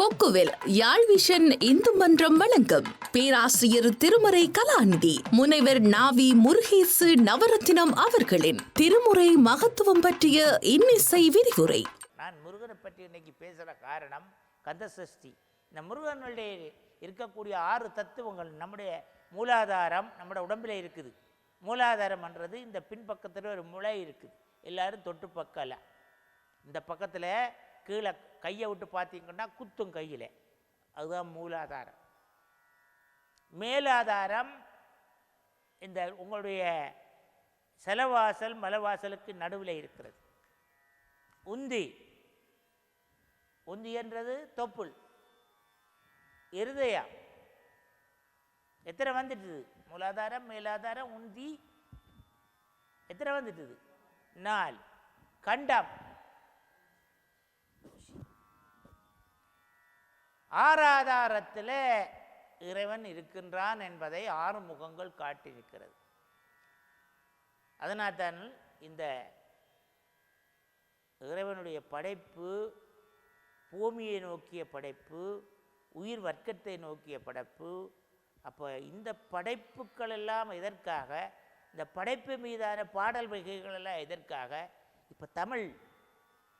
கொக்குவில் யாழ் vision Hindu மன்றம் வழங்கும் பேராசிரியர் திருமறை கலாநிதி முனைவர் நாவி முருகேசு நவரத்தினம் அவர்களின் திருமுறை மகத்துவம் பற்றிய இன்னிசை விரிவுரை. நான் முருகனை பற்றி இன்னைக்கு பேசுகிற காரணம் கந்தசஷ்டி. இந்த முருகனுடைய இருக்கக்கூடிய ஆறு தத்துவங்கள் நம்முடைய மூலாதாரம் நம்முடைய உடம்பில் இருக்குது. மூலாதாரம்ன்றது இந்த பின்பக்கத்தில் ஒரு முளை இருக்குது. எல்லாரும் தொட்டு பக்கல. இந்த பக்கத்தில் கீழே கையை விட்டு பார்த்தீங்கன்னா குத்தும் கையில். அதுதான் மூலாதாரம். மேலாதாரம் இந்த உங்களுடைய செலவாசல் மலவாசலுக்கு நடுவில் இருக்கிறது. உந்தி. உந்தி என்றது தொப்புள். இருதயம் எத்தனை வந்துட்டுது? மூலாதாரம் மேலாதாரம் உந்தி. எத்தனை வந்துட்டுது? நாள் கண்டம். ஆறாதாரத்தில் இறைவன் இருக்கின்றான் என்பதை ஆறு முகங்கள் காட்டியிருக்கிறது. அதனால்தான் இந்த இறைவனுடைய படைப்பு பூமியை நோக்கிய படைப்பு உயிர் வர்க்கத்தை நோக்கிய படைப்பு அப்போ இந்த படைப்புக்கள் எல்லாம் எதற்காக இந்த படைப்பு மீதான பாடல் வகைகள் எல்லாம் எதற்காக இப்போ தமிழ்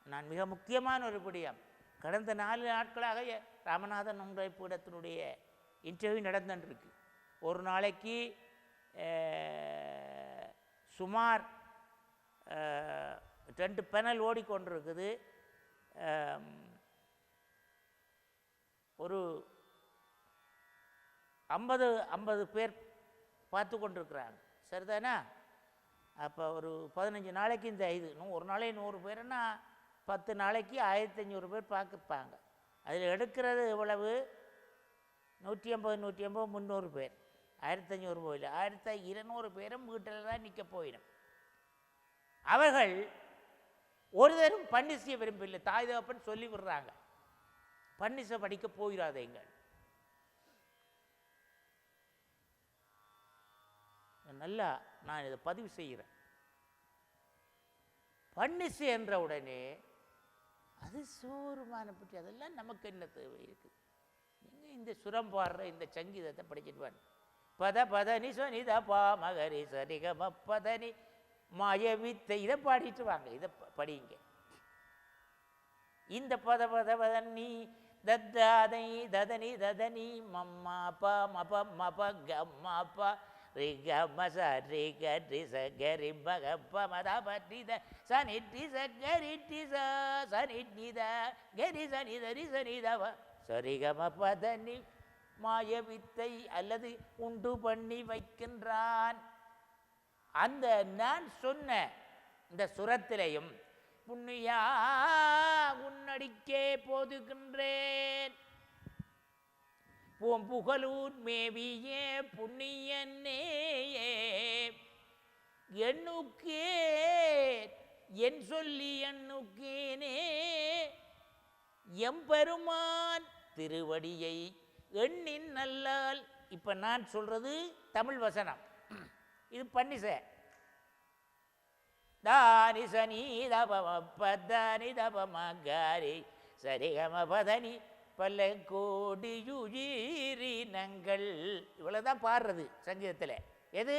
நான் மிக முக்கியமான ஒரு விடயம். கடந்த நாலு நாட்களாக ராமநாதன் உங்களை பீடத்தினுடைய இன்டர்வியூ நடந்துருக்கு ஒரு நாளைக்கு சுமார் ரெண்டு பேனல் ஓடிக்கொண்டிருக்குது. ஒரு ஐம்பது ஐம்பது பேர் பார்த்து கொண்டிருக்கிறாங்க. சரிதானா? அப்போ ஒரு பதினஞ்சு நாளைக்கு இந்த இது. இன்னும் ஒரு நாளைக்கு நூறு பேருன்னா பத்து நாளைக்கு ஆயிரத்தி ஐநூறு பேர் பார்க்குப்பாங்க. அதில் எடுக்கிறது எவ்வளவு? நூற்றி ஐம்பது நூற்றி ஐம்பது முந்நூறு பேர். ஆயிரத்தி ஐநூறு போயில. ஆயிரத்தி இருநூறு பேரும் வீட்டில் தான் நிற்க போயிடும். அவர்கள் ஒரு தரம் பன்னிசிய விரும்பவில்லை. தாய் தகப்பன் சொல்லி விடுறாங்க. பன்னிசை படிக்க போயிடாதீங்கள் நல்லா நான் இதை பதிவு செய்கிறேன். பன்னிசு என்ற உடனே அது சோறுமான பற்றி அதெல்லாம் நமக்கு என்ன தேவை இருக்குது நீங்கள் இந்த சுரம் பாடுற இந்த சங்கீதத்தை படிச்சுட்டு வாங்க பத பதனி சொனித பா மகரி சரிகம பதனி மாயவித்தை இதை பாடிட்டு வாங்க. இதை படியுங்க படிங்க. இந்த பத பத பதனி தத்தாதை ததனி ததனி மம்மா பா மப மப கம்மா பா ரி க ம ச ரி க ரி ச க ப க ப ம த த ச நி ரி ச க ரி ரி ச ச த க ரி ச நி த ரி ச நி த வ ச நி மாய வித்தை அல்லது உண்டு பண்ணி வைக்கின்றான். அந்த நான் சொன்ன இந்த சுரத்திலையும் புண்ணியா உன்னடிக்கே போதுகின்றேன். பூம்புகலூர் மேவிய புண்ணியன்னேயே. எண்ணுக்கே என் சொல்லி எண்ணுக்கேனே. எம்பெருமான் திருவடியை எண்ணின் நல்லால் இப்போ நான் சொல்கிறது தமிழ் வசனம். இது பன்னிசை. தானி சனி தபம பதனி தபம காரி சரிகம பதனி பல கோடியுயிரினங்கள் இவ்வளோதான் பாடுறது சங்கீதத்தில். எது?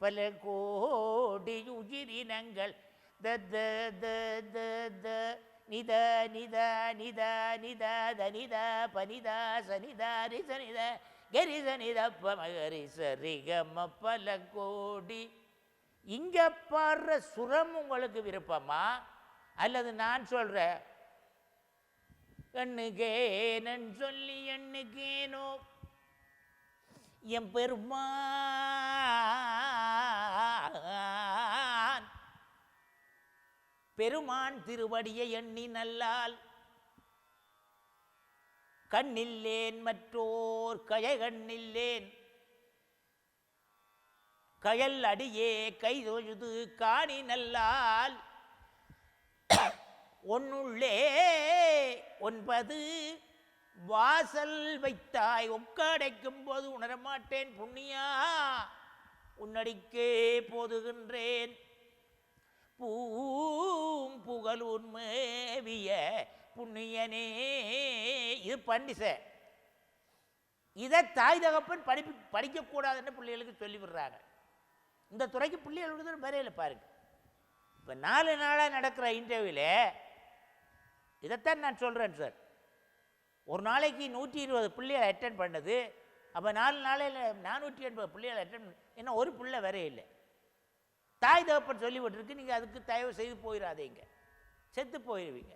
பல கோடியுயிரினங்கள் த த த த த. நித நித நித நித தனித பனிதா சனிதா ரிசனித கரி சனித பமகரி சரிகம பல கோடி. இங்கே பாடுற சுரம் உங்களுக்கு விருப்பமா? அல்லது நான் சொல்கிறேன் எண்ணுகேனன் சொல்லி எண்ணுகேனோ? என் பெருமான் பெருமான் திருவடியை எண்ணி நல்லால் கண்ணில்லேன் மற்றோர் கய கண்ணில்லேன் கயல் அடியே கைதொழுது காணி நல்லால் ஒன்னுள்ளே ஒன்பது. வாசல் வைத்தாய் ஒக்கடைக்கும் போது உணரமாட்டேன் புண்ணியா? உன்னடிக்கே போதுகின்றேன். பூம் புகழ் உண்மேவிய புண்ணியனே. இது பண்டிசை. இதை தாய் தகப்பன் படிப்பு படிக்கக்கூடாதுன்னு பிள்ளைகளுக்கு சொல்லி விடுறாங்க. இந்த துறைக்கு பிள்ளைகள் விடுதல் வரையில் பாருங்க. இப்போ நாலு நாளாக நடக்கிற இன்டர்வியூவில் இதைத்தான் நான் சொல்கிறேன் சார் ஒரு நாளைக்கு நூற்றி இருபது பிள்ளைகளை அட்டன் பண்ணது அப்போ நாலு நாளையில் நானூற்றி எண்பது பிள்ளைகளை அட்டன் ஏன்னா ஒரு பிள்ளை வரைய இல்லை. தாய் தகப்பன் சொல்லி விட்டுருக்கு நீங்கள் அதுக்கு தயவு செய்து போயிடாதீங்க செத்து போயிடுவீங்க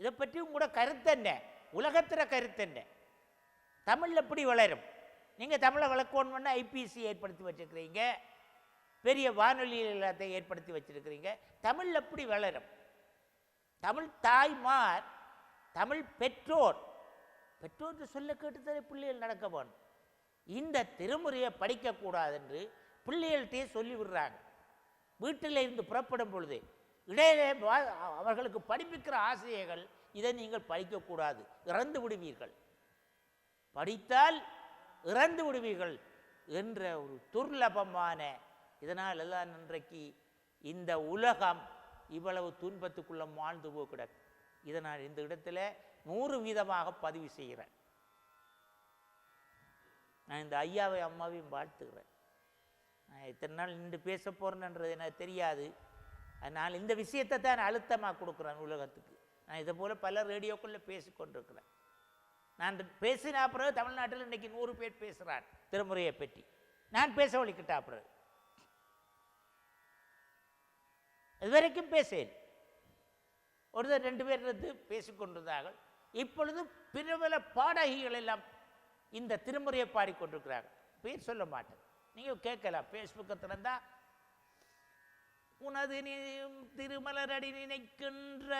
இதை பற்றி உங்களோட கருத்து என்ன? உலகத்தில் கருத்து என்ன? தமிழ் எப்படி வளரும்? நீங்கள் தமிழை வளர்க்கணும்னு ஐபிசி ஏற்படுத்தி வச்சிருக்கிறீங்க. பெரிய வானொலி எல்லாத்தையும் ஏற்படுத்தி வச்சுருக்கிறீங்க. தமிழ் எப்படி வளரும்? தமிழ் தாய்மார் தமிழ் பெற்றோர் பெற்றோர் சொல்ல கேட்டுத்தரே பிள்ளைகள் நடக்க வேணும். இந்த திருமுறையை படிக்கக்கூடாது என்று பிள்ளைகள்கிட்டே சொல்லி விடுறாங்க வீட்டில் இருந்து புறப்படும் பொழுது இடையிலே வா- அவர்களுக்கு படிப்பிக்கிற ஆசிரியர்கள் இதை நீங்கள் படிக்கக்கூடாது இறந்து விடுவீர்கள். படித்தால் இறந்து விடுவீர்கள் என்ற ஒரு துர்லபமான இதனால் எல்லாம் இன்றைக்கு இந்த உலகம் இவ்வளவு துன்பத்துக்குள்ள வாழ்ந்து போகக்கூடாது இதை நான் இந்த இடத்துல நூறு வீதமாக பதிவு செய்கிறேன். நான் இந்த ஐயாவை அம்மாவையும் வாழ்த்துக்கிறேன் நான் இத்தனை நாள் நின்று பேச போகிறேன்ன்றது எனக்கு தெரியாது. அதனால் இந்த விஷயத்தை தான் நான் அழுத்தமாக கொடுக்குறேன் உலகத்துக்கு. நான் இதை போல் பல ரேடியோக்குள்ளே பேசிக்கொண்டிருக்கிறேன் நான் பேசின பிறகு தமிழ்நாட்டில் இன்றைக்கி நூறு பேர் பேசுகிறான் திருமுறையை பற்றி. நான் பேச வழிக்கிட்டா பிறகு. இதுவரைக்கும் பேசேன். ஒருத்தர் ரெண்டு பேர் இருந்து பேசிக்கொண்டிருந்தார்கள் இப்பொழுது பிரபல பாடகிகள் எல்லாம் இந்த திருமுறையை பாடிக்கொண்டிருக்கிறார்கள் பேர் சொல்ல மாட்டேன். நீங்கள் கேட்கலாம். ஃபேஸ்புக்கை திறந்தா உனது நீ திருமலரடி நினைக்கின்ற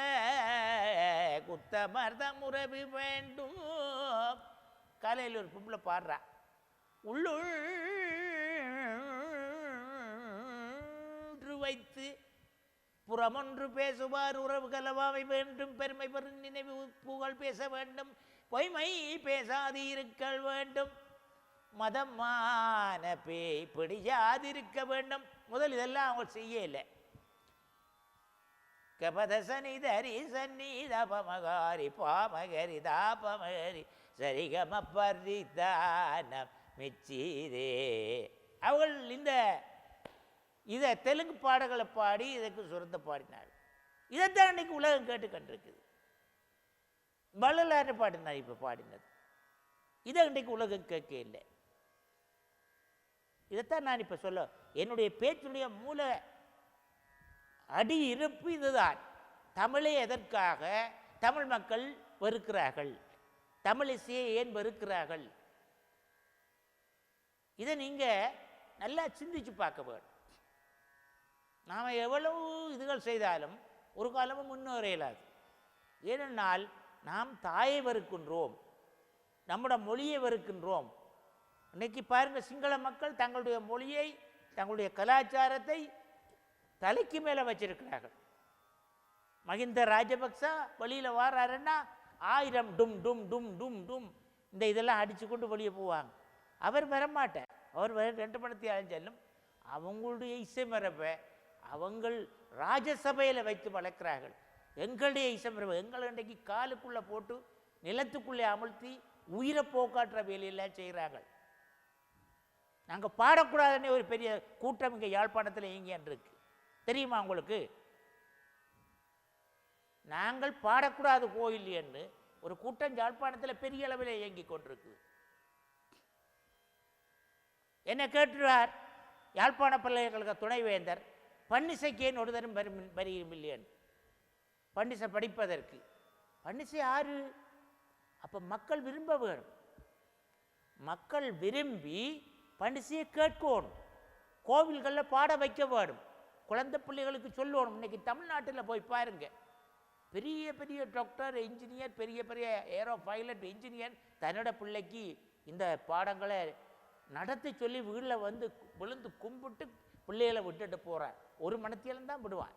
குத்தமர்தம் உறவு வேண்டும். காலையில் ஒரு பொம்பளை பாடுறா. உள்ளுள் வைத்து புறமொன்று பேசுவார் உறவு கலவாமை வேண்டும். பெருமை பெரும் நினைவு புகழ் பேச வேண்டும். பொய்மை பேசாதிருக்க வேண்டும். மதமான பேய் பிடியாதிருக்க வேண்டும். முதல் இதெல்லாம் அவங்க செய்யலை. கபத சனி தரி சன்னி தபமகாரி பாமகரி தாபமகரி சரிகம பரிதானம் மிச்சிதே. அவள் இந்த இதை தெலுங்கு பாடல்களை பாடி இதற்கு சுரந்த பாடினார் இதைத்தான் அன்றைக்கி உலகம் கேட்டு கண்டிருக்குது வள்ளலாறு பாடினார் இப்போ பாடினது. இதை இன்றைக்கு உலகம் கேட்க இல்லை. இதைத்தான் நான் இப்போ சொல்ல என்னுடைய பேச்சுடைய மூல அடி இருப்பு இதுதான். தமிழை எதற்காக? தமிழ் மக்கள் வெறுக்கிறார்கள். தமிழ் இசையை ஏன் வெறுக்கிறார்கள்? இதை நீங்கள் நல்லா சிந்திச்சு பார்க்க வேண்டும். நாம் எவ்வளவு இதுகள் செய்தாலும் ஒரு காலமும் முன்னேற இயலாது ஏனென்றால் நாம் தாயை வெறுக்கின்றோம். நம்முடைய மொழியை வெறுக்கின்றோம். இன்னைக்கு பாருங்க சிங்கள மக்கள் தங்களுடைய மொழியை தங்களுடைய கலாச்சாரத்தை தலைக்கு மேலே வச்சிருக்கிறார்கள். மஹிந்த ராஜபக்சா வெளியில் வாராருன்னா ஆயிரம் டும் டும் டும் டும் டும் இந்த இதெல்லாம் அடித்து கொண்டு வெளியே போவாங்க. அவர் வரமாட்டார். அவர் வர ரெண்டு மணத்தி அழிஞ்சாலும் அவங்களுடைய இசை மரப்பை அவங்கள் ராஜசபையில் வைத்து வளர்க்கிறார்கள். எங்களுடைய இசை மரபை எங்களை இன்றைக்கு காலுக்குள்ளே போட்டு நிலத்துக்குள்ளே அமழ்த்தி உயிரை போக்காற்ற வேலையெல்லாம் செய்கிறார்கள். நாங்கள் பாடக்கூடாதுன்னு ஒரு பெரிய கூட்டம் இங்கே யாழ்ப்பாணத்தில் இயங்கியான் இருக்கு. தெரியுமா உங்களுக்கு? நாங்கள் பாடக்கூடாது கோயில் என்று ஒரு கூட்டம் யாழ்ப்பாணத்தில் பெரிய அளவில் இயங்கி கொண்டிருக்கு. என்ன கேட்டுருவார்? யாழ்ப்பாண பல்கலைக்கழக துணைவேந்தர் பன்னிசைக்கேன் ஒரு தரம் வரும் வருகிறமில்லையன் பன்னிசை படிப்பதற்கு. பன்னிசை ஆறு? அப்போ மக்கள் விரும்ப வேணும் மக்கள் விரும்பி பண்டிசையை கேட்கணும். கோவில்களில் பாட வைக்க வேணும் குழந்தை பிள்ளைகளுக்கு சொல்லணும் இன்னைக்கு தமிழ்நாட்டில் போய் பாருங்க. பெரிய பெரிய டாக்டர் இன்ஜினியர் பெரிய பெரிய ஏரோ பைலட் இன்ஜினியர் தன்னோட பிள்ளைக்கு இந்த பாடங்களை நடத்தி சொல்லி வீட்டில் வந்து விழுந்து கும்பிட்டு பிள்ளைகளை விட்டுட்டு போகிறார் ஒரு மனத்தியலும் தான் விடுவான்.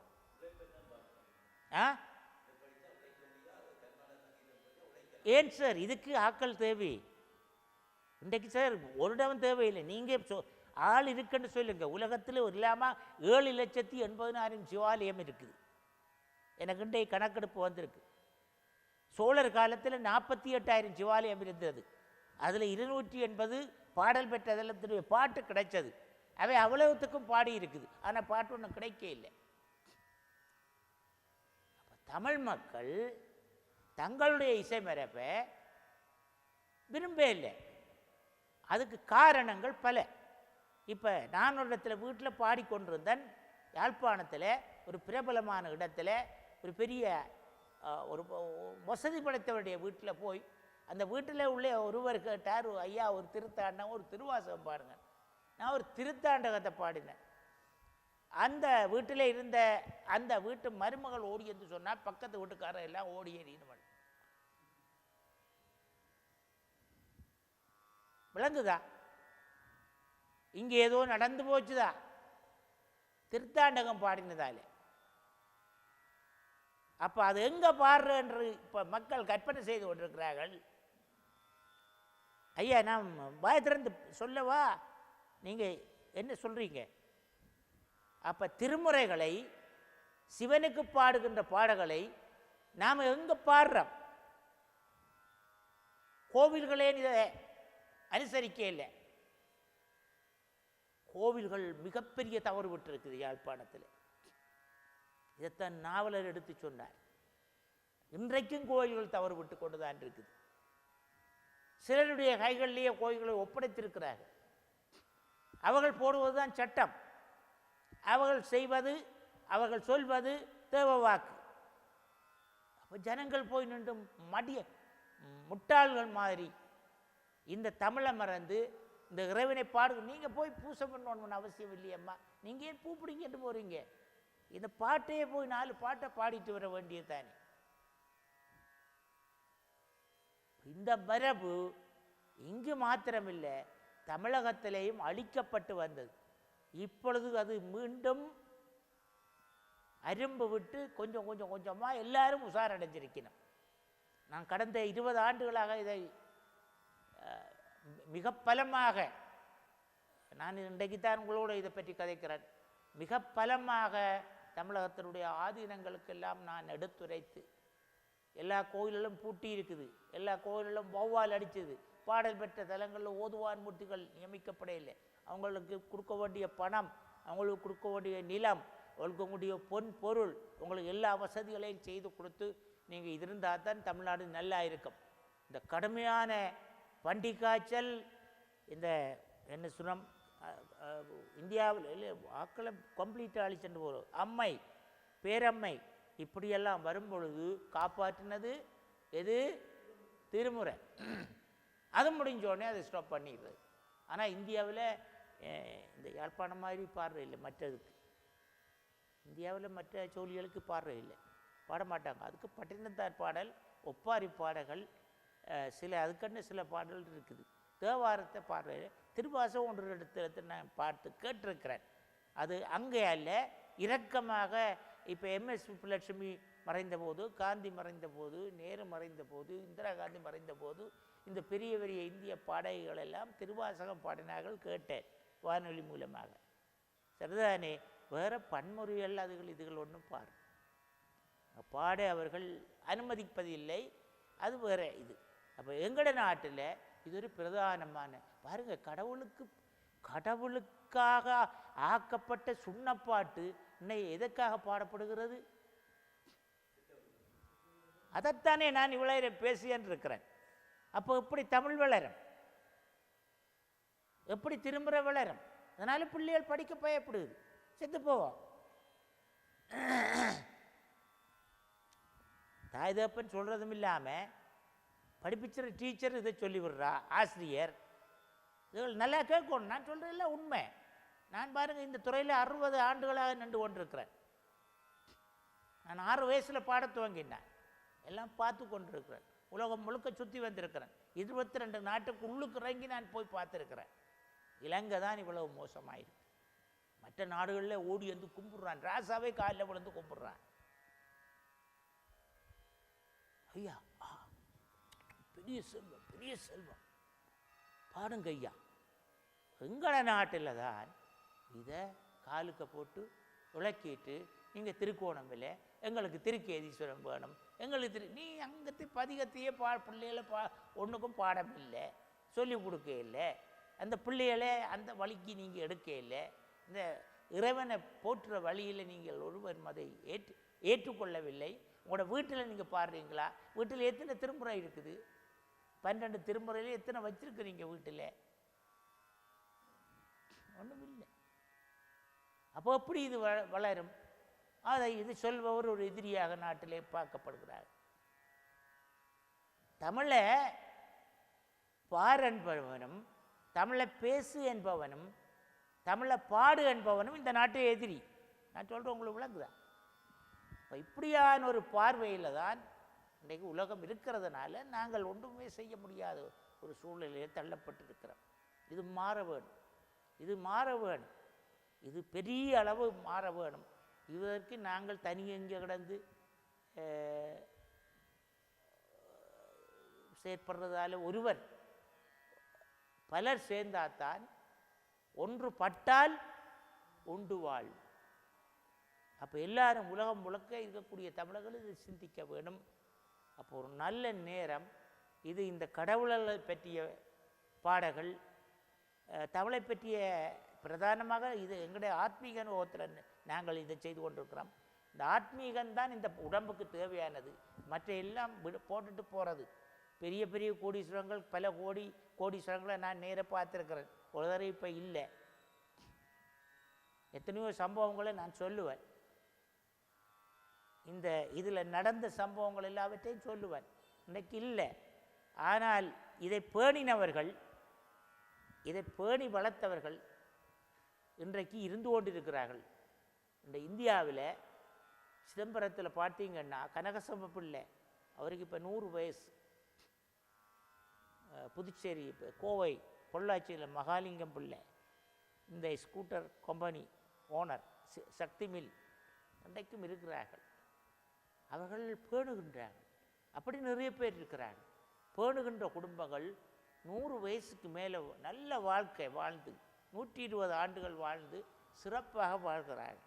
ஆ? ஏன் சார்? இதுக்கு ஆக்கள் தேவை. இன்றைக்கு சார் ஒரு இடம் தேவையில்லை. நீங்கள் சொ ஆள் இருக்குன்னு சொல்லுங்க. உலகத்தில் இல்லாமல் ஏழு லட்சத்தி எண்பதினாயிரம் சிவாலயம் இருக்குது. எனக்கு இன்றைய கணக்கெடுப்பு வந்திருக்கு. சோழர் காலத்தில் நாற்பத்தி எட்டாயிரம் சிவாலயம் இருந்தது. அதில் இருநூற்றி எண்பது பாடல் பெற்றதில் பாட்டு கிடைச்சது. அவை அவ்வளவுத்துக்கும் பாடி இருக்குது. ஆனால் பாட்டு ஒன்றும் கிடைக்க இல்லை. தமிழ் மக்கள் தங்களுடைய இசை மரபை விரும்ப இல்லை. அதுக்கு காரணங்கள் பல. இப்போ நான் ஒரு இடத்துல வீட்டில் பாடிக்கொண்டிருந்தேன் யாழ்ப்பாணத்தில் ஒரு பிரபலமான இடத்துல ஒரு பெரிய ஒரு வசதி படைத்தவருடைய வீட்டில் போய் அந்த வீட்டில் உள்ளே ஒருவர் கேட்டார் ஐயா ஒரு திருத்தாண்டம் ஒரு திருவாசகம் பாடுங்க நான் ஒரு திருத்தாண்டகத்தை பாடினேன். அந்த வீட்டில் இருந்த அந்த வீட்டு மருமகள் ஓடி என்று சொன்னால் பக்கத்து வீட்டுக்காரர் எல்லாம் ஓடி ஏறினவள் விளங்குதா? இங்கே ஏதோ நடந்து போச்சுதா? திருத்தாண்டகம் பாடினதாலே. அப்போ அது எங்கே பாடுற என்று இப்போ மக்கள் கற்பனை செய்து கொண்டிருக்கிறார்கள். ஐயா நான் வாய் திறந்து சொல்லவா? நீங்கள் என்ன சொல்கிறீங்க அப்போ திருமுறைகளை சிவனுக்கு பாடுகின்ற பாடல்களை நாம் எங்கே பாடுறோம்? கோவில்களே இதை அனுசரிக்க இல்லை. கோவில்கள் மிகப்பெரிய தவறு விட்டுருக்குது யாழ்ப்பாணத்தில். இதைத்தான் நாவலர் எடுத்து சொன்னார். இன்றைக்கும் கோயில்கள் தவறு விட்டு கொண்டு தான் இருக்குது. சிலருடைய கைகளிலேயே கோயில்களை ஒப்படைத்திருக்கிறார்கள். அவர்கள் போடுவதுதான் சட்டம். அவர்கள் செய்வது அவர்கள் சொல்வது தேவ வாக்கு. அப்போ ஜனங்கள் போய் நின்று மடிய முட்டாள்கள் மாதிரி இந்த தமிழை மறந்து இந்த இறைவனை பாடு நீங்கள் போய் பூசை பண்ணணும்னு அவசியம் இல்லையம்மா நீங்கள் ஏன் பூ பிடிங்கிட்டு போகிறீங்க இந்த பாட்டையே போய் நாலு பாட்டை பாடிட்டு வர வேண்டியது தானே இந்த மரபு இங்கு மாத்திரமில்லை. தமிழகத்திலேயும் அழிக்கப்பட்டு வந்தது. இப்பொழுது அது மீண்டும் அரும்பு விட்டு கொஞ்சம் கொஞ்சம் கொஞ்சமாக எல்லாரும் உஷாரடைஞ்சிருக்கணும். நான் கடந்த இருபது ஆண்டுகளாக இதை மிக பலமாக நான் இன்றைக்கு தான் உங்களோட இதை பற்றி கதைக்கிறேன். மிக பலமாக தமிழகத்தினுடைய ஆதீனங்களுக்கெல்லாம் நான் எடுத்துரைத்து எல்லா கோயில்களும் பூட்டி இருக்குது எல்லா கோயில்களும் வௌவால் அடித்தது. பாடல் பெற்ற தலங்களில் ஓதுவான் மூர்த்திகள் நியமிக்கப்படையில்லை அவங்களுக்கு கொடுக்க வேண்டிய பணம் அவங்களுக்கு கொடுக்க வேண்டிய நிலம் ஒழுக்கக்கூடிய பொன் பொருள் உங்களுக்கு எல்லா வசதிகளையும் செய்து கொடுத்து நீங்கள் இருந்தால் தான் தமிழ்நாடு நல்லா இருக்கும். இந்த கடுமையான பண்டி காய்ச்சல் இந்த என்ன சுரம் இந்தியாவில் இல்லை ஆக்களை கம்ப்ளீட்டாக அழிச்சுட்டு போகிறோம் அம்மை பேரம்மை இப்படியெல்லாம் வரும்பொழுது காப்பாற்றினது எது? திருமுறை. அது முடிஞ்ச உடனே அதை ஸ்டாப் பண்ணிடுறது. ஆனால் இந்தியாவில் இந்த யாழ்ப்பாணம் மாதிரி பாடுற இல்லை மற்றதுக்கு. இந்தியாவில் மற்ற சோழிகளுக்கு பாடுற இல்லை. பாட மாட்டாங்க அதுக்கு பட்டினத்தார் பாடல் ஒப்பாரி பாடல்கள் சில அதுக்கன்னு சில பாடல்கள் இருக்குது. தேவாரத்தை பாடுற திருவாசம் ஒன்று இடத்துல நான் பார்த்து கேட்டிருக்கிறேன். அது அங்கே அல்ல இரக்கமாக இப்போ எம்எஸ் சுப்புலட்சுமி மறைந்த போது காந்தி மறைந்த போது நேரு மறைந்த போது இந்திரா காந்தி மறைந்த போது இந்த பெரிய பெரிய இந்திய பாடகைகள் எல்லாம் திருவாசகம் பாடினார்கள் கேட்டேன் வானொலி மூலமாக. சரிதானே வேறு பன்முறைகள் அதுகள் இதுகள் ஒன்றும் பாரு. பாட அவர்கள் அனுமதிப்பதில்லை அது வேற இது. அப்போ எங்கட நாட்டில் இது ஒரு பிரதானமான பாருங்க கடவுளுக்கு கடவுளுக்காக ஆக்கப்பட்ட சுண்ணப்பாட்டு இன்னை எதற்காக பாடப்படுகிறது? அதைத்தானே நான் இவ்வளோ பேசியன் இருக்கிறேன். அப்போ எப்படி தமிழ் வளரும்? எப்படி திரும்புகிற வளரும்? அதனால பிள்ளைகள் படிக்க பயப்படுது. செத்து போவோம். தாய் தப்பன் சொல்கிறதும் இல்லாமல் படிப்பிச்சிற டீச்சர் இதை சொல்லி விடுறா ஆசிரியர். இவள் நல்லா கேட்கணும். நான் சொல்கிறதில்ல உண்மை. நான் பாருங்கள் இந்த துறையில் அறுபது ஆண்டுகளாக நின்று கொண்டிருக்கிறேன். நான் ஆறு வயசில் பாட துவங்கினேன். எல்லாம் பார்த்து கொண்டிருக்கிறேன். உலகம் முழுக்க சுற்றி வந்திருக்கிறேன். இருபத்தி ரெண்டு நாட்டுக்கு உள்ளுக்கு இறங்கி நான் போய் பார்த்துருக்கிறேன். இலங்கை தான் இவ்வளவு மோசமாயிருக்கு. மற்ற நாடுகளில் ஓடி வந்து கும்பிடுறான். ராசாவே காலில் விழுந்து கும்பிடுறான். ஐயா ஆ, பெரிய செல்வம் பெரிய செல்வம். பாருங்க ஐயா எங்கள நாட்டில் தான் இதை காலுக்கு போட்டு விளக்கிட்டு நீங்கள் திருக்கோணமில் எங்களுக்கு திருக்கேதீஸ்வரம் வேணும். எங்களுக்கு திரு நீ அங்கத்து பதிகத்தையே பா பிள்ளைகளை பா ஒன்றுக்கும் பாடம் இல்லை. சொல்லி கொடுக்க இல்லை. அந்த பிள்ளைகளை அந்த வழிக்கு நீங்கள் எடுக்க இல்லை. இந்த இறைவனை போற்றுற வழியில் நீங்கள் ஒருவர் அதை ஏற்று ஏற்றுக்கொள்ளவில்லை. உங்களோட வீட்டில் நீங்கள் பாடுறீங்களா? வீட்டில் எத்தனை திருமுறை இருக்குது? பன்னெண்டு திருமுறையில் எத்தனை வச்சுருக்குறீங்க வீட்டில்? ஒன்றும் இல்லை அப்போ எப்படி இது வ வளரும்? அதை இது சொல்பவர் ஒரு எதிரியாக நாட்டிலே பார்க்கப்படுகிறார். தமிழை பார் என்பவனும் தமிழை பேசு என்பவனும் தமிழை பாடு என்பவனும் இந்த நாட்டு எதிரி. நான் சொல்கிறேன் உங்களுக்கு விளங்குதான் இப்போ இப்படியான ஒரு பார்வையில் தான் இன்றைக்கு உலகம் இருக்கிறதுனால நாங்கள் ஒன்றுமே செய்ய முடியாத ஒரு சூழ்நிலையில் தள்ளப்பட்டிருக்கிறோம். இது மாற வேணும். இது மாற வேணும். இது பெரிய அளவு மாற வேணும். இதற்கு நாங்கள் தனியங்கே கிடந்து செயற்படுறதால ஒருவர் பலர் சேர்ந்தாத்தான் ஒன்று பட்டால் உண்டு வாழ். அப்போ எல்லாரும் உலகம் முழுக்க இருக்கக்கூடிய தமிழர்கள் இதை சிந்திக்க வேணும் அப்போ ஒரு நல்ல நேரம் இது இந்த கடவுளை பற்றிய பாடல்கள் தமிழை பற்றிய பிரதானமாக இது எங்களுடைய ஆத்மீக அனுபவத்தில் நாங்கள் இதை செய்து கொண்டிருக்கிறோம். இந்த ஆத்மீகம்தான் இந்த உடம்புக்கு தேவையானது. மற்ற எல்லாம் விடு போட்டுட்டு போகிறது பெரிய பெரிய கோடீஸ்வரங்கள் பல கோடி கோடீஸ்வரங்களை நான் நேராக பார்த்துருக்கிறேன். ஒரு தடவை இப்போ இல்லை. எத்தனையோ சம்பவங்களை நான் சொல்லுவேன். இந்த இதில் நடந்த சம்பவங்கள் எல்லாவற்றையும் சொல்லுவேன். இன்னைக்கு இல்லை. ஆனால் இதை பேணினவர்கள் இதை பேணி வளர்த்தவர்கள் இன்றைக்கு இருந்து கொண்டிருக்கிறார்கள். இந்த இந்தியாவில் சிதம்பரத்தில் பார்த்தீங்கன்னா கனகசம்ப பிள்ளை அவருக்கு இப்போ நூறு வயசு. புதுச்சேரி இப்போ கோவை பொள்ளாச்சியில் மகாலிங்கம் பிள்ளை. இந்த scooter company owner Sakthi mill இன்றைக்கும் இருக்கிறார்கள். அவர்கள் பேணுகின்றார்கள். அப்படி நிறைய பேர் இருக்கிறார்கள். பேணுகின்ற குடும்பங்கள் நூறு வயசுக்கு மேலே நல்ல வாழ்க்கை வாழ்ந்து நூற்றி இருபது ஆண்டுகள் வாழ்ந்து சிறப்பாக வாழ்கிறார்கள்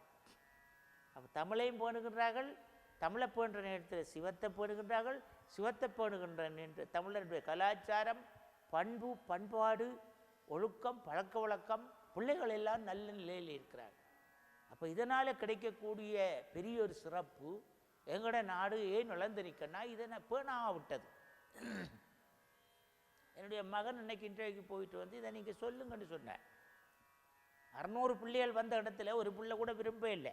அப்போ தமிழையும் பேணுகின்றார்கள் தமிழை போன்ற நேரத்தில் சிவத்தை பேணுகின்றார்கள் சிவத்தை பேணுகின்ற நேரத்தில் தமிழருடைய கலாச்சாரம் பண்பு பண்பாடு ஒழுக்கம் பழக்க வழக்கம் பிள்ளைகள் எல்லாம் நல்ல நிலையில் இருக்கிறார்கள். அப்போ இதனால் கிடைக்கக்கூடிய பெரிய ஒரு சிறப்பு எங்களோட நாடு ஏன் நுழைந்திருக்கன்னா இதை நான் பேணாக விட்டது என்னுடைய மகன் இன்னைக்கு இன்டர்வியூக்கு போயிட்டு வந்து இதை நீங்கள் சொல்லுங்கன்னு சொன்னேன் அறநூறு பிள்ளைகள் வந்த இடத்துல ஒரு பிள்ளை கூட விரும்ப இல்லை.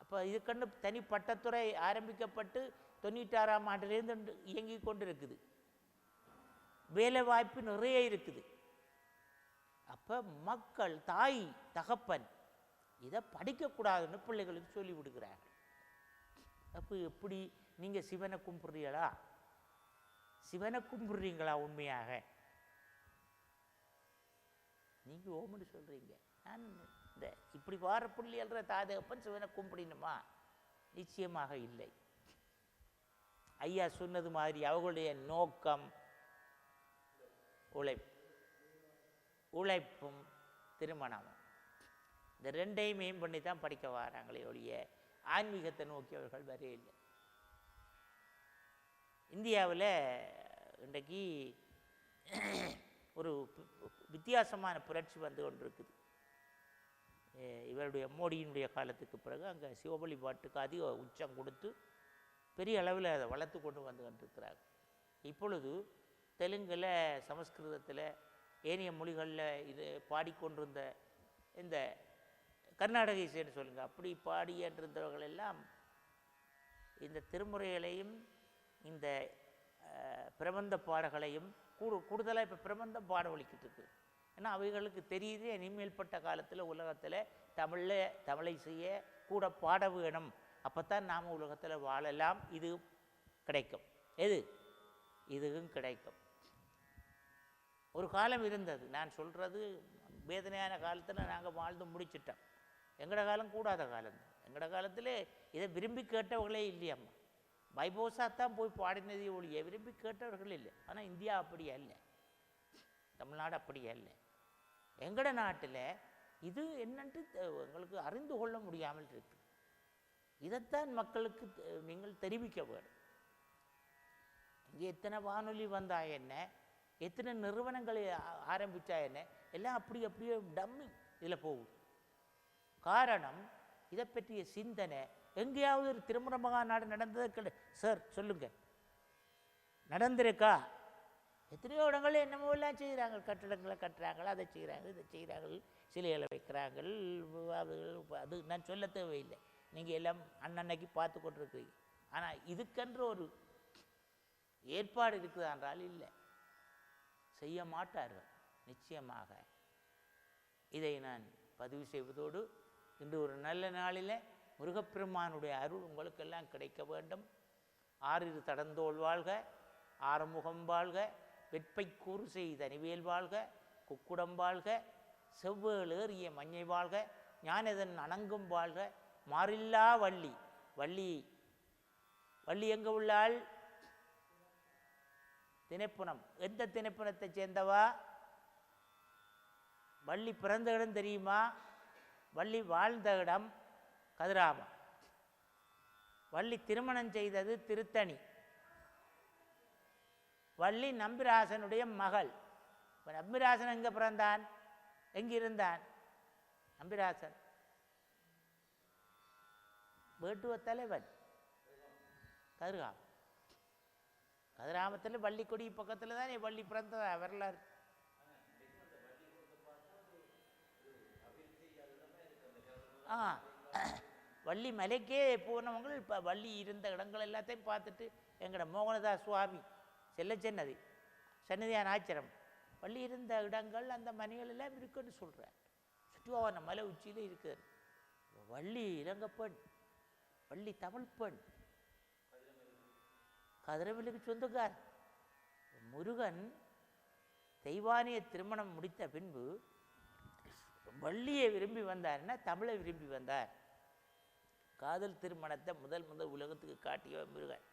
அப்போ இதுக்கண்டு தனி பட்டத்துறை ஆரம்பிக்கப்பட்டு தொண்ணூற்றாறாம் ஆண்டிலேருந்து இயங்கி கொண்டு இருக்குது வேலை வாய்ப்பு நிறைய இருக்குது. அப்போ மக்கள் தாய் தகப்பன் இதை படிக்கக்கூடாதுன்னு பிள்ளைகளுக்கு சொல்லி விடுகிறார்கள். அப்போ எப்படி நீங்கள் சிவனை கும்பிட்றீங்களா? சிவனை கும்பிட்றீங்களா உண்மையாக? நீங்கள் ஓமன்னு சொல்கிறீங்க நான் இந்த இப்படி வார புள்ளி எழுற தாதகப்பன் சிவனை கும்பிடணுமா? நிச்சயமாக இல்லை. ஐயா சொன்னது மாதிரி அவர்களுடைய நோக்கம் உழைப்பு உழைப்பும் திருமணமும். இந்த ரெண்டையும் மேம் பண்ணி தான் படிக்க வராங்களே ஒழிய ஆன்மீகத்தை நோக்கி அவர்கள் வரையில்லை இந்தியாவில் இன்றைக்கு ஒரு வித்தியாசமான புரட்சி வந்து கொண்டிருக்குது. இவருடைய மோடியினுடைய காலத்துக்கு பிறகு அங்கே சிவபலி பாட்டுக்கு அதிக உச்சம் கொடுத்து பெரிய அளவில் அதை வளர்த்து கொண்டு வந்து கொண்டிருக்கிறாங்க இப்பொழுது தெலுங்கில் சமஸ்கிருதத்தில் ஏனைய மொழிகளில் இது பாடிக்கொண்டிருந்த இந்த கர்நாடக இசைன்னு சொல்லுங்கள் அப்படி பாடியன்றிருந்தவர்கள் எல்லாம் இந்த திருமுறைகளையும் இந்த பிரபந்த பாடல்களையும் கூடு கூடுதலாக இப்போ பிரபந்தம் பாட வலிக்கிட்டு இருக்கு. ஏன்னா அவைகளுக்கு தெரியுது இனிமேல்பட்ட காலத்தில் உலகத்தில் தமிழில் தமிழை செய்ய கூட பாட வேணும். அப்போ தான் நாம் உலகத்தில் வாழலாம். இது கிடைக்கும். எது? இதுவும் கிடைக்கும். ஒரு காலம் இருந்தது. நான் சொல்கிறது வேதனையான காலத்தில் நாங்கள் வாழ்ந்து முடிச்சிட்டோம். எங்களோட காலம் கூடாத காலம் எங்களோட காலத்தில் இதை விரும்பி கேட்டவர்களே இல்லையம்மா. பைபோஸா தான் போய் பாடினதே ஒழிய விரும்பி கேட்டவர்கள் இல்லை. ஆனால் இந்தியா அப்படி இல்லை தமிழ்நாடு அப்படியே இல்லை எங்கட நாட்டில் இது என்னன்ட்டு எங்களுக்கு அறிந்து கொள்ள முடியாமல் இருக்கு. இதைத்தான் மக்களுக்கு நீங்கள் தெரிவிக்க வேண்டும். இங்கே எத்தனை வானொலி வந்தா என்ன? எத்தனை நிறுவனங்களை ஆரம்பித்தா என்ன? எல்லாம் அப்படி அப்படியே டம்மி இதில் போகும் காரணம் இதை பற்றிய சிந்தனை எங்கேயாவது ஒரு திருமண மகாநாடு நடந்தது கிடை சார் சொல்லுங்க. நடந்திருக்கா? எத்தனையோ இடங்கள் என்னமோ எல்லாம் செய்கிறாங்க கட்டடங்களை கட்டுறாங்க அதை செய்கிறாங்க இதை செய்கிறாங்க சிலைகளை வைக்கிறாங்க அது அது நான் சொல்ல தேவையில்லை. நீங்கள் எல்லாம் அன்னன்னைக்கு பார்த்து கொண்டிருக்கிறீங்க. ஆனால் இதுக்கென்று ஒரு ஏற்பாடு இருக்குதா என்றால் இல்லை. செய்ய மாட்டார்கள் நிச்சயமாக. இதை நான் பதிவு செய்வதோடு இன்று ஒரு நல்ல நாளில் முருகப்பெருமானுடைய அருள் உங்களுக்கெல்லாம் கிடைக்க வேண்டும். ஆறிரு தடந்தோல் வாழ்க ஆறுமுகம் வாழ்க வெட்பை கூறு செய்த அணிவேல் வாழ்க குக்குடம் வாழ்க செவ்வேள் ஏறிய மஞ்சை வாழ்க ஞானதன் அணங்கும் வாழ்க மாறில்லா வள்ளி. வள்ளி வள்ளி எங்கே உள்ளாள்? திணைப்புணம். எந்த திணைப்புணத்தை சேர்ந்தவா? வள்ளி பிறந்த இடம் தெரியுமா? வள்ளி வாழ்ந்த இடம் கதிராபம் வள்ளி திருமணம் செய்தது திருத்தணி. வள்ளி நம்பிராசனுடைய மகள். இப்போ நம்பிராசன் எங்கே பிறந்தான்? எங்கே இருந்தான் நம்பிராசன். வேட்டுவ தலைவன். கதிர்காம் கதிராமத்தில் வள்ளிக்கொடி பக்கத்தில் தானே வள்ளி பிறந்ததா வரலாறு. ஆ. வள்ளி மலைக்கே போனவங்க இப்போ வள்ளி இருந்த இடங்கள் எல்லாத்தையும் பார்த்துட்டு எங்கட மோகனதாஸ் சுவாமி செல்ல சென்னதி சன்னதியான ஆச்சிரம். வள்ளி இருந்த இடங்கள் அந்த மனைகள் எல்லாம் இருக்குன்னு சொல்கிறார் சுற்றுவான மலை உச்சியில் இருக்குது வள்ளி இலங்கை பெண் வள்ளி தமிழ் பெண். கதிரவிலுக்கு சொந்தக்கார். முருகன் தெய்வானிய திருமணம் முடித்த பின்பு வள்ளியை விரும்பி வந்தார்னா தமிழை விரும்பி வந்தார். காதல் திருமணத்தை முதல் முதல் உலகத்துக்கு காட்டிய முருகன்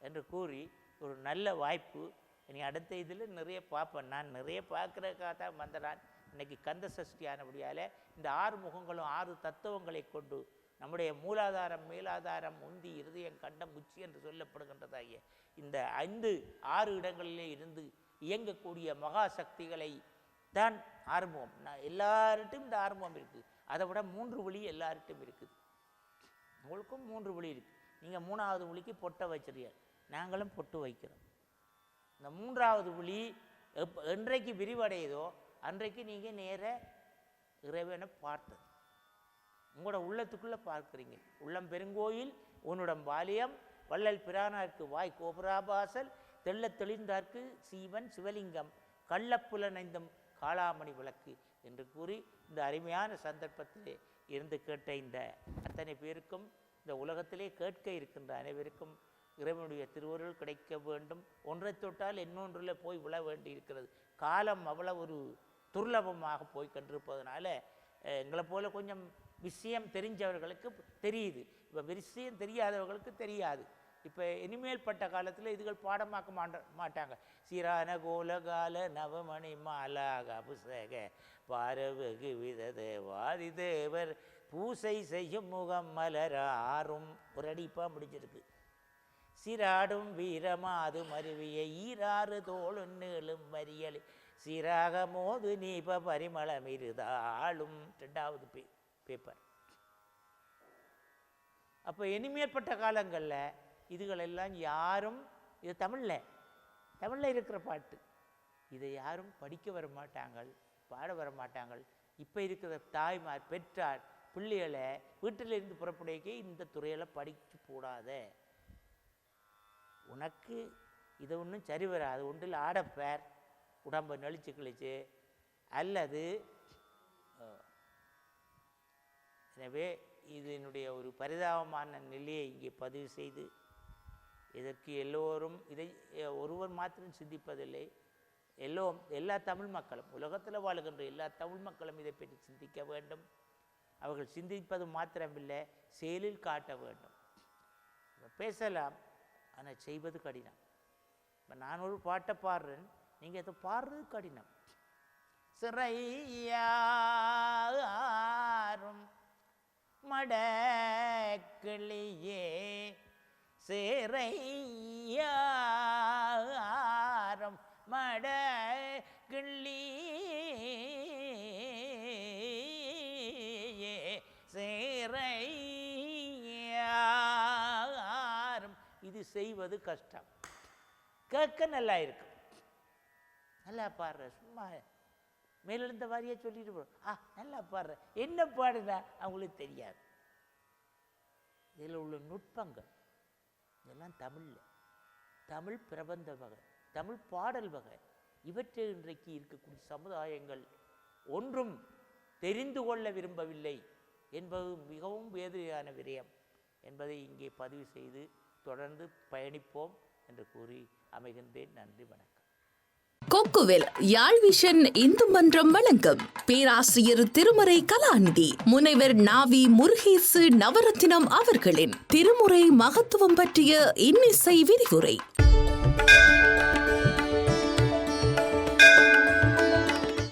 என்று கூறி ஒரு நல்ல வாய்ப்பு. இனி அடுத்த இதில் நிறைய பார்ப்பேன். நான் நிறைய பார்க்குறக்காக தான் வந்தனான் இன்றைக்கி இன்னைக்கு கந்த சஷ்டி ஆனபடியால் இந்த ஆறு முகங்களும் ஆறு தத்துவங்களை கொண்டு நம்முடைய மூலாதாரம் மேலாதாரம் உந்தி இருதயம் கண்டம் உச்சி என்று சொல்லப்படுகின்றதாகிய இந்த ஐந்து ஆறு இடங்களிலே இருந்து இயங்கக்கூடிய மகா சக்திகளை தான் ஆரம்பம் நான் எல்லார்ட்டும் இந்த ஆரம்பம் இருக்குது அதை விட மூன்று வழி எல்லார்ட்டும் இருக்குது. உங்களுக்கும் மூன்று வழி இருக்குது நீங்கள் மூணாவது வழிக்கு பொட்டை வச்சிருக்கீங்க நாங்களும் பொட்டு வைக்கிறோம். இந்த மூன்றாவது விழி எப் என்றைக்கு விரிவடையுதோ அன்றைக்கு நீங்கள் நேர இறைவனை பார்த்தது உங்களோட உள்ளத்துக்குள்ளே பார்க்குறீங்க. உள்ளம் பெருங்கோயில் உன்னுடன் பாலியம் வள்ளல் பிரானார்க்கு வாய் கோபுராபாசல் தெள்ளத் தெளிந்தார்க்கு சீவன் சிவலிங்கம் கள்ளப்புலனைந்தும் காளாமணி விளக்கு என்று கூறி இந்த அருமையான சந்தர்ப்பத்திலே இருந்து கேட்ட இந்த அத்தனை பேருக்கும் இந்த உலகத்திலே கேட்க இருக்கின்ற அனைவருக்கும் இறைவனுடைய திருவருள் கிடைக்க வேண்டும். ஒன்றை தொட்டால் இன்னொன்றில் போய் விழ வேண்டி இருக்கிறது காலம் அவ்வளவு ஒரு துர்லபமாக போய் கண்டிருப்பதனால எங்களை போல கொஞ்சம் விஷயம் தெரிஞ்சவர்களுக்கு தெரியுது. இப்போ விஷயம் தெரியாதவர்களுக்கு தெரியாது. இப்போ இனிமேல் பட்ட காலத்தில் இதுகள் பாடமாக்க மாட்ட மாட்டாங்க. சிரான கோலகால நவமணி மாலாக புசக பாரவகு விதத வாதி தேவர் பூசை செய்யும் முகம் மலராரும் ஒரு அடிப்பாக முடிஞ்சிருக்கு. சிராடும் வீரமாது மருவிய ஈராறு தோளும் நீளும் வரியல். சிராக மோது நீப பரிமளம் இருதாளும். ரெண்டாவது பே பேப்பர் அப்போ இனிமேற்பட்ட காலங்களில் இதுகளெல்லாம் யாரும் இது தமிழில் தமிழில் இருக்கிற பாட்டு. இதை யாரும் படிக்க வர மாட்டாங்கள் பாட வர மாட்டாங்கள். இப்போ இருக்கிற தாய்மார் பெற்றார் பிள்ளைகளை வீட்டிலிருந்து புறப்படைக்க இந்த துறையில் படிச்சு போடாத. உனக்கு இது ஒன்றும் சரி வராது. ஒன்றில் ஆடப்பேர் உடம்பை நெளிச்சு கிழிச்சு. அல்லது எனவே இதனுடைய ஒரு பரிதாபமான நிலையை இங்கே பதிவு செய்து இதற்கு எல்லோரும் இதை ஒருவர் மாத்திரம் சிந்திப்பதில்லை. எல்லோ எல்லா தமிழ் மக்களும் உலகத்தில் வாழுகின்ற எல்லா தமிழ் மக்களும் இதை பற்றி சிந்திக்க வேண்டும். அவர்கள் சிந்திப்பது மாத்திரமில்லை செயலில் காட்ட வேண்டும். பேசலாம் ஆனால் செய்வது கடினம். இப்போ நான் ஒரு பாட்டை பாடுறேன் நீங்கள் அதை பாடுறது கடினம். சிறையாரும் மடக்கிளியே சேரையாரம் மட கிள்ளியே சேரையாரம். இது செய்வது கஷ்டம். கேட்க நல்லா இருக்கும் நல்லா பாடுற சும்மா மேலிருந்த வாரியா சொல்லிட்டு போ. ஆ நல்லா பாடுற. என்ன பாடுனா அவங்களுக்கு தெரியாது. இதில் உள்ள நுட்பங்கள். இதெல்லாம் தமிழில் தமிழ் பிரபந்த வகை தமிழ் பாடல் வகை. இவற்றை இன்றைக்கு இருக்கக்கூடிய சமுதாயங்கள் ஒன்றும் தெரிந்து கொள்ள விரும்பவில்லை என்பது மிகவும் வேதனையான விடயம் என்பதை இங்கே பதிவு செய்து தொடர்ந்து பயணிப்போம் என்று கூறி அமைகின்றேன். நன்றி வணக்கம். கொக்குவில் யாழ் விஷன் இந்து மன்றம் வழங்கும் பேராசிரியர் திருமறை கலாநிதி முனைவர் நாவி முருகேசு நவரத்தினம் அவர்களின் திருமுறை மகத்துவம் பற்றிய இன்னிசை விரிவுரை.